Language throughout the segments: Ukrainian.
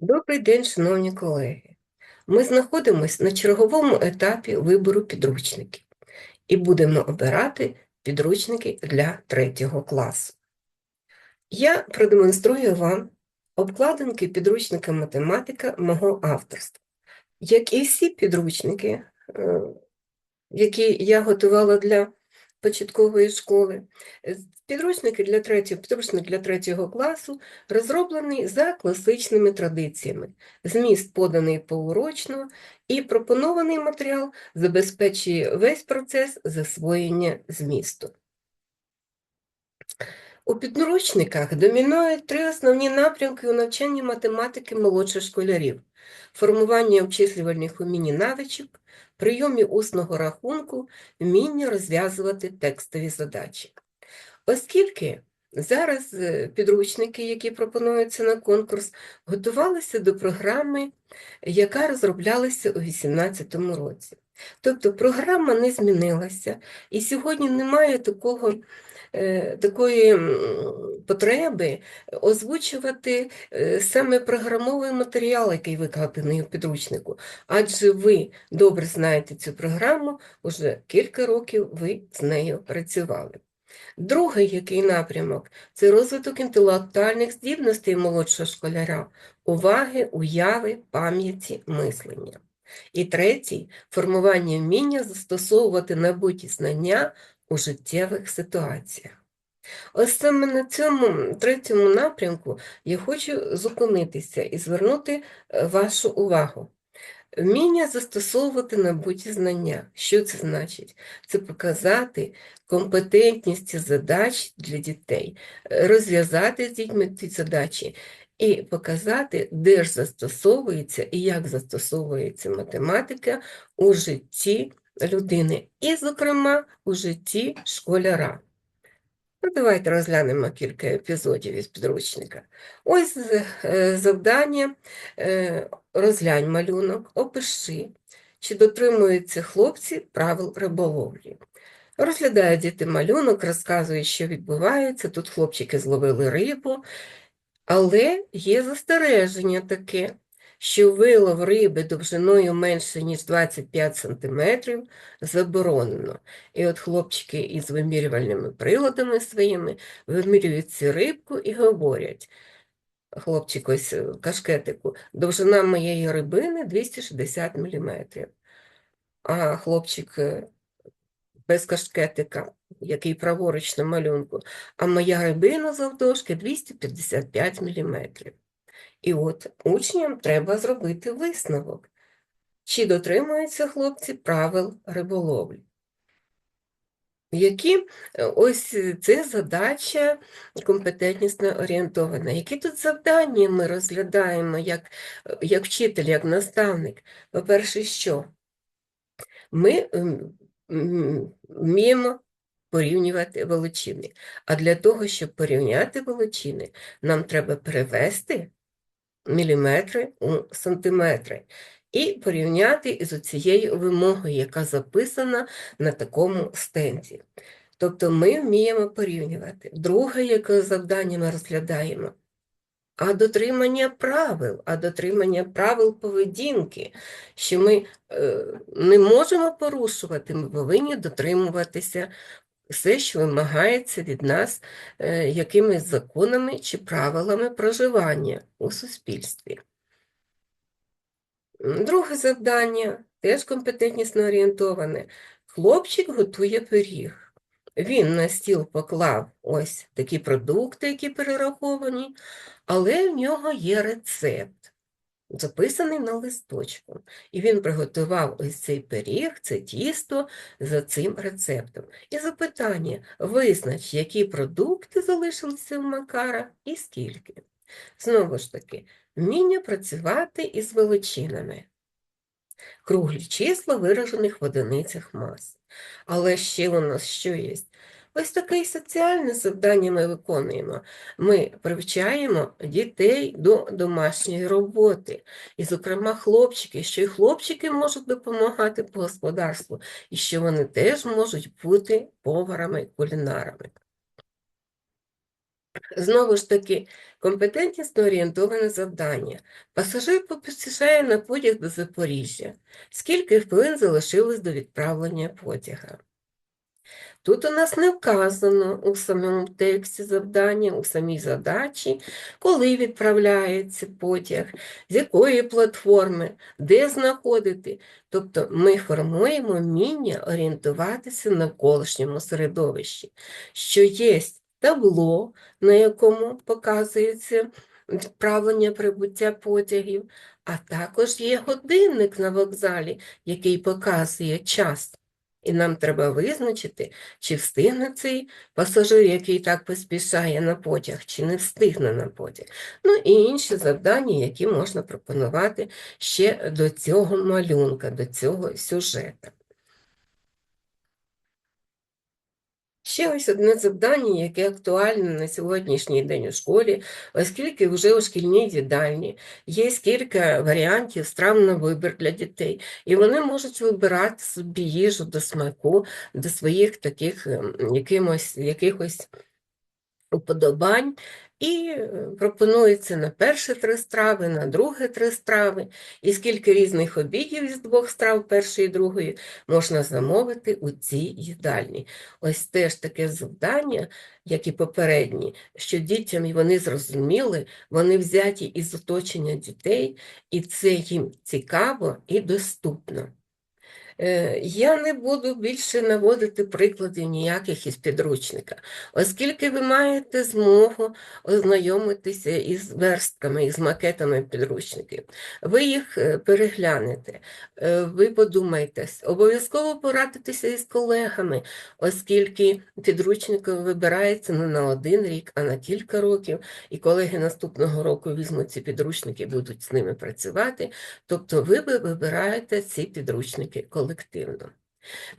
Добрий день, шановні колеги. Ми знаходимося на черговому етапі вибору підручників і будемо обирати підручники для третього класу. Я продемонструю вам обкладинки підручника математика мого авторства. Як і всі підручники, е, які я готувала для початкової школи, е, підручники для третього, підручник для третього класу розроблений за класичними традиціями. Зміст поданий поурочно, і пропонований матеріал забезпечує весь процес засвоєння змісту. У підручниках домінують три основні напрямки у навчанні математики молодших школярів: формування обчислювальних умінь і навичок, прийомів усного рахунку, вміння розв'язувати текстові задачі. Оскільки зараз е, підручники, які пропонуються на конкурс, готувалися до програми, яка розроблялася у 2018 році. Тобто програма не змінилася, і сьогодні немає такого такої потреби озвучувати е, саме програмовий матеріал, який викладений у підручнику. Адже ви добре знаєте цю програму, вже кілька років ви з нею працювали. Другий який напрямок це розвиток інтелектуальних здібностей молодшого школяра, уваги, уяви, пам'яті, мислення. І третій формування вміння застосовувати набуті знання у життєвих ситуаціях. Ось саме на цьому третьому напрямку я хочу зупинитися і звернути е, вашу увагу. Вміння застосовувати набуті знання. Що це значить? Це показати компетентність задач для дітей, розв'язати з дітьми ці задачі і показати, де ж застосовується і як застосовується математика у житті людини, і, зокрема, у житті школяра. Ну, Давайте розглянемо кілька епізодів із підручника. Ось е, завдання, е, розглянь малюнок, опиши, чи дотримуються хлопці правил риболовлі. Розглядають діти малюнок, розказують, що відбувається. Тут хлопчики зловили рибу, але є застереження таке що вилов риби довжиною менше, ніж 25 см, заборонено. І от хлопчики із вимірювальними приладами своїми вимірюють цю рибку і говорять, хлопчик ось е, кашкетику, довжина моєї рибини 260 мм. А хлопчик е, без кашкетика, який праворуч на малюнку, а моя рибина завдовжки 255 мм. І от учням треба зробити висновок, чи дотримуються хлопці правил риболовлі. Які е, ось це задача компетентнісно орієнтована. Які тут завдання ми розглядаємо як як вчитель, як наставник? По-перше, що? Ми вміємо порівнювати величини. А для того, щоб порівняти величини, нам треба перевести міліметри у сантиметри. І порівняти із цією вимогою, яка записана на такому стенді. Тобто ми вміємо порівнювати. Друге, яке завдання ми розглядаємо, а дотримання правил, а дотримання правил поведінки, що ми е, не можемо порушувати, ми повинні дотримуватися все, що вимагається від нас е, якимись законами чи правилами проживання у суспільстві. Друге завдання теж компетентнісно орієнтоване. Хлопчик готує пиріг. Він на стіл поклав ось такі продукти, які перераховані, але в нього є рецепт записаний на листочку. І він приготував ось цей пиріг, це тісто за цим рецептом. І запитання: визнач, які продукти залишилися в Макара і скільки. Знову ж таки, вміння працювати із величинами. Круглі числа виражених в одиницях мас. Але ще у нас що є? Ось таке і соціальне завдання ми виконуємо. Ми привчаємо дітей до домашньої роботи. І, зокрема, хлопчики, що і хлопчики можуть допомагати по господарству, і що вони теж можуть бути поварами, кулінарами. Знову ж таки, компетентнісно орієнтоване завдання. Пасажир поспішає на потяг до Запоріжжя. Скільки хвилин залишилось до відправлення потяга? Тут у нас не вказано у самому тексті завдання, у самій задачі, коли відправляється потяг, з якої платформи, де знаходити. Тобто ми формуємо вміння орієнтуватися на навколишньому середовищі, що є табло, на якому показується відправлення прибуття потягів, а також є годинник на вокзалі, який показує час. І нам треба визначити, чи встигне цей пасажир, який так поспішає на потяг, чи не встигне на потяг. Ну і інші завдання, які можна пропонувати ще до цього малюнка, до цього сюжету. Ще ось одне завдання, яке актуальне на сьогоднішній день у школі, оскільки вже у шкільній їдальні є кілька варіантів страв на вибір для дітей, і вони можуть вибирати собі їжу до смаку, до своїх таких ем, якимось, якихось уподобань. І е, пропонується на перші три страви, на друге три страви, і скільки різних обідів із двох страв, першої і другої, можна замовити у цій їдальні. Ось теж таке завдання, як і попередні, що дітям вони зрозуміли, вони взяті із оточення дітей, і це їм цікаво і доступно. Е, я не буду більше наводити прикладів ніяких із підручника, оскільки ви маєте змогу ознайомитися із верстками, із макетами підручників. Ви їх е, переглянете, е, ви подумайте, обов'язково порадитися із колегами, оскільки підручник вибирається не на один рік, а на кілька років, і колеги наступного року візьмуть ці підручники будуть з ними працювати. Тобто ви вибираєте ці підручники колективно.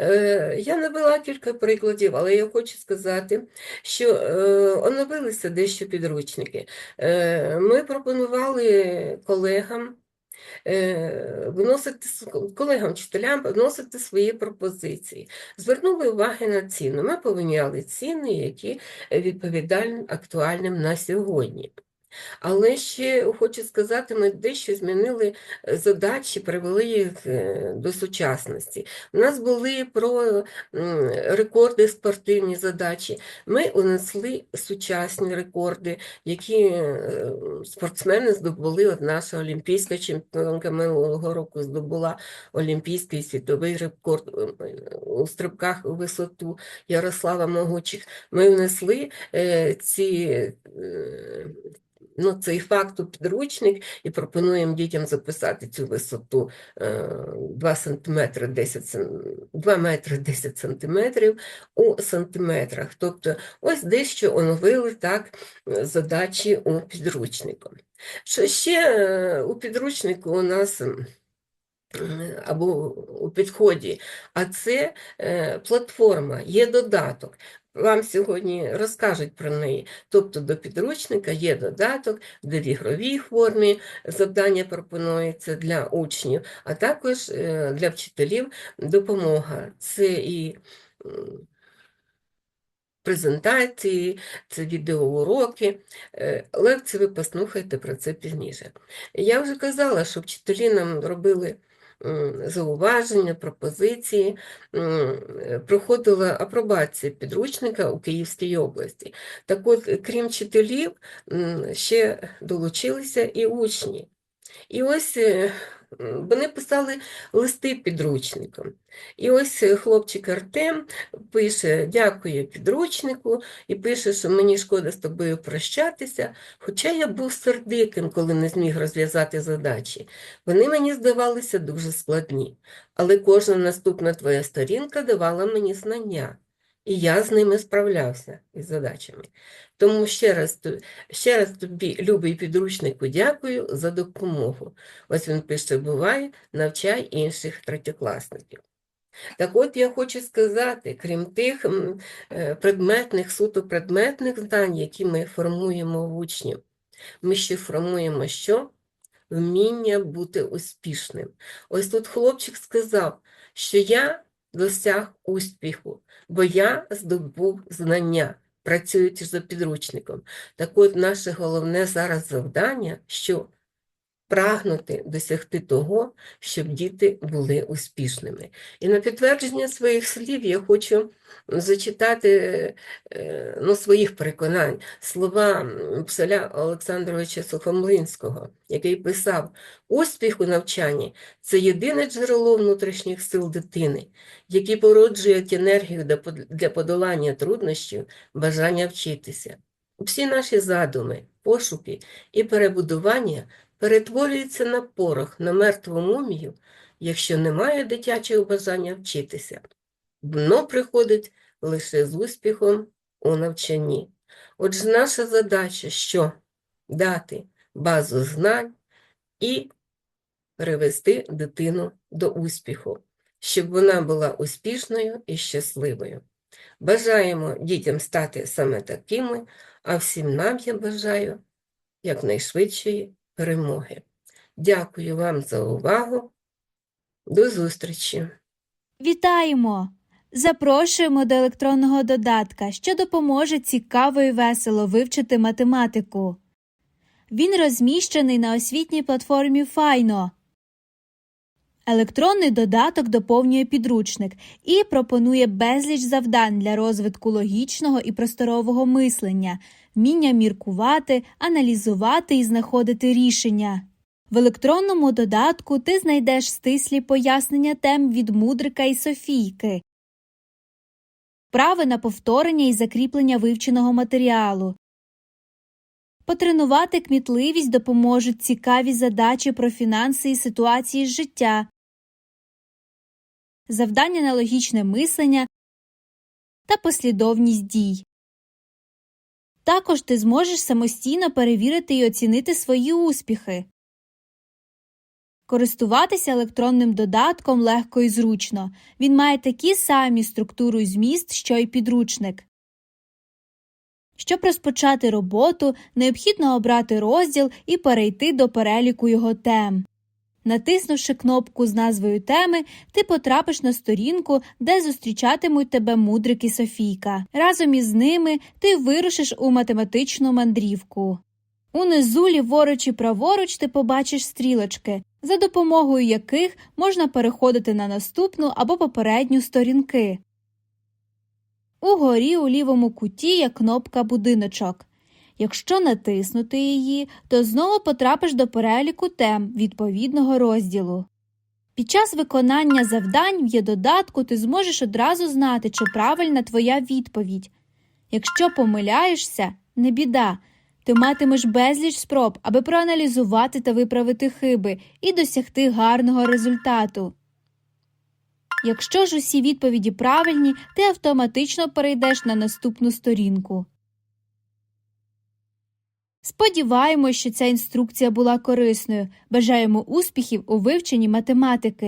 Е, я навела кілька прикладів, але я хочу сказати, що е, оновилися дещо підручники. Е, ми пропонували колегам вносити колегам вчителям вносити свої пропозиції. Звернули уваги на ціну. Ми поміняли ціни, які відповідають актуальним на сьогодні. Але ще хочу сказати, ми дещо змінили е, задачі, привели їх е, до сучасності. У нас були про рекорди спортивні задачі. Ми унесли сучасні рекорди, які е, спортсмени здобули. От наша олімпійська чемпіонка минулого року здобула олімпійський світовий рекорд у стрибках у висоту Ярослава Могучих. Ми внесли ці ну, цей факт у підручник і пропонуємо дітям записати цю висоту 2 см 10 2 метри 10 сантиметрів у сантиметрах. Тобто ось дещо оновили так задачі у підручнику. Що ще е, у підручнику у нас або у підході, а це е, платформа, є додаток. Вам сьогодні розкажуть про неї. Тобто до підручника є додаток, в ігровій формі завдання пропонується для учнів, а також е, для вчителів допомога. Це і презентації, це відеоуроки. Е, лекції ви послухайте про це пізніше. Я вже казала, що вчителі нам робили зауваження, пропозиції, проходила апробація підручника у Київській області. Так от, крім вчителів, ще долучилися і учні. І ось е, вони писали листи підручником. І ось е, хлопчик Артем пише, дякую підручнику, і пише, що мені шкода з тобою прощатися, хоча я був сердитим, коли не зміг розв'язати задачі. Вони мені здавалися дуже складні, але кожна наступна твоя сторінка давала мені знання. І я з ними справлявся із задачами. Тому ще раз ще раз тобі, любий підручнику, дякую за допомогу. Ось він пише: бувай, навчай інших третьокласників. Так от я хочу сказати, крім тих е, предметних, суто предметних знань, які ми формуємо в учнів, ми ще формуємо що? Вміння бути успішним. Ось тут хлопчик сказав, що я досяг успіху, бо я здобув знання. працюючи за підручником. Так от наше головне зараз завдання, що прагнути досягти того, щоб діти були успішними. І на підтвердження своїх слів я хочу зачитати е, ну, своїх переконань слова Псаля Олександровича Сухомлинського, який писав: успіх у навчанні це єдине джерело внутрішніх сил дитини, які породжують енергію для подолання труднощів, бажання вчитися. Всі наші задуми, пошуки і перебудування перетворюються на порох, на мертву мумію, якщо немає дитячого бажання вчитися. Дно приходить лише з успіхом у навчанні. Отже, наша задача що? Дати базу знань і привести дитину до успіху, щоб вона була успішною і щасливою. Бажаємо дітям стати саме такими, а всім нам я бажаю якнайшвидшої перемоги. Дякую вам за увагу. До зустрічі! Вітаємо! Запрошуємо до електронного додатка, що допоможе цікаво і весело вивчити математику. Він розміщений на освітній платформі Файно. Електронний додаток доповнює підручник і пропонує безліч завдань для розвитку логічного і просторового мислення, вміння міркувати, аналізувати і знаходити рішення. В електронному додатку ти знайдеш стислі пояснення тем від Мудрика і Софійки, вправи на повторення і закріплення вивченого матеріалу. Потренувати кмітливість допоможуть цікаві задачі про фінанси і ситуації з життя, завдання на логічне мислення та послідовність дій. Також ти зможеш самостійно перевірити і оцінити свої успіхи. Користуватися електронним додатком легко і зручно. Він має такі самі структуру і зміст, що й підручник. Щоб розпочати роботу, необхідно обрати розділ і перейти до переліку його тем. Натиснувши кнопку з назвою теми, ти потрапиш на сторінку, де зустрічатимуть тебе Мудрик і Софійка. Разом із ними ти вирушиш у математичну мандрівку. Унизу ліворуч і праворуч ти побачиш стрілочки, за допомогою яких можна переходити на наступну або попередню сторінки. Угорі у лівому куті є кнопка Будиночок. Якщо натиснути її, то знову потрапиш до переліку тем відповідного розділу. Під час виконання завдань в є додатку ти зможеш одразу знати, чи правильна твоя відповідь. Якщо помиляєшся, не біда. Ти матимеш безліч спроб, аби проаналізувати та виправити хиби і досягти гарного результату. Якщо ж усі відповіді правильні, ти автоматично перейдеш на наступну сторінку. Сподіваємось, що ця інструкція була корисною. Бажаємо успіхів у вивченні математики.